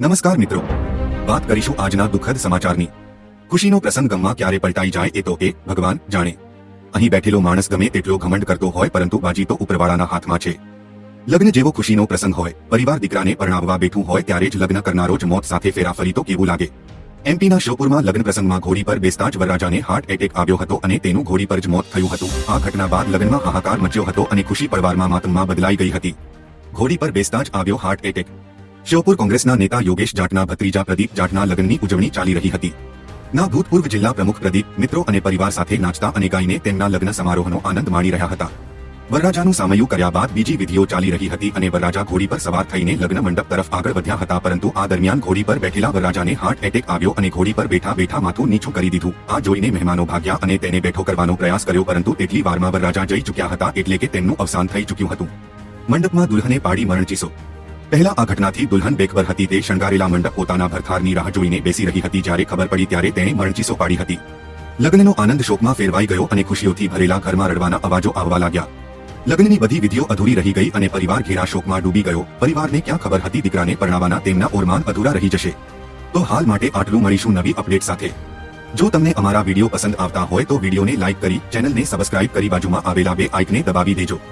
નમસ્કાર મિત્રો. વાત કરીશું આજના દુઃખદ સમાચારની. ખુશીનો પ્રસંગ ગમમાં ક્યારે પલટાઈ જાય એ તો એ ભગવાન જાણે. અહીં બેઠેલો માણસ ગમે તેટલો ઘમંડ કરતો હોય પરંતુ બાજી તો ઉપરવાળાના હાથમાં છે. લગ્ન જેવો ખુશીનો પ્રસંગ હોય. પરિવાર દીકરાને પરણાવવા બેઠું હોય ત્યારે જ લગ્ન કરનારો જ મોત સાથે ફેરાફરી તો કેવું લાગે? એમપીના શોપુરમાં લગ્ન પ્રસંગમાં ઘોડી પર બેસતા જ વરરાજાને હાર્ટ એટેક આવ્યો હતો અને તેનું ઘોડી પર જ મોત થયું હતું. આ ઘટના બાદ લગ્નમાં હાહાકાર મચ્યો હતો અને ખુશી પરિવારમાં માતમમાં બદલાઈ ગઈ હતી. ઘોડી પર બેસતા જ આવ્યો હાર્ટ એટેક શ્યોપુર કોંગ્રેસના નેતા યોગેશ જાટના ભત્રીજા પ્રદીપ જાટના લગ્નની ઉજવણી ચાલી રહી હતી. ના ભૂતપૂર્વ જિલ્લા પ્રમુખ પ્રદીપ મિત્રો અને પરિવાર સાથે નાચતા અને ગાઈને તેમના લગ્ન સમારોહનો આનંદ માણી રહ્યા હતા. વરરાજાનું સામયું કર્યા બાદ બીજી વિધિઓ ચાલી રહી હતી અને વરરાજા ઘોડી પર સવાર થઈને લગ્ન મંડપ તરફ આગળ વધ્યા હતા, પરંતુ આ દરમિયાન ઘોડી પર બેઠેલા વરરાજાને હાર્ટ એટેક આવ્યો અને ઘોડી પર બેઠા બેઠા માથું નીચું કરી દીધું. આ જોઈને મહેમાનો ભાગ્યા અને તેને બેઠો કરવાનો પ્રયાસ કર્યો, પરંતુ તેટલી વારમાં વરરાજા જઈ ચૂક્યા હતા એટલે કે તેમનું અવસાન થઈ ચૂક્યું હતું. મંડપમાં દુલ્હને પાડી મરણચીસો પહેલા આ ઘટનાથી દુલ્હન બેકબર હતી. તે શણગારેલા મંડપ પોતાના ભરથારની રાહ જોઈને બેસી રહી હતી જ્યારે ખબર પડી ત્યારે તેણે મરણચીસો પાડી હતી. લગ્નનો આનંદ શોકમાં ફેરવાઈ ગયો અને ખુશીઓથી ભરેલા ઘરમાં રડવાના અવાજો આવવા લાગ્યા. લગ્નની બધી વિધિઓ અધૂરી રહી ગઈ અને પરિવાર ઘેરા શોકમાં ડૂબી ગયો. પરિવારને ક્યાં ખબર હતી દીકરાને પરણાવવાના તેમના ઓરમાન અધૂરા રહી જશે. તો હાલ માટે આટલું મળીશું નવી અપડેટ સાથે. જો તમને અમારા વીડિયો પસંદ આવતા હોય તો વિડીયોને લાઇક કરી, ચેનલને સબસ્ક્રાઇબ કરી બાજુમાં આવેલા બે આઇકને દબાવી દેજો.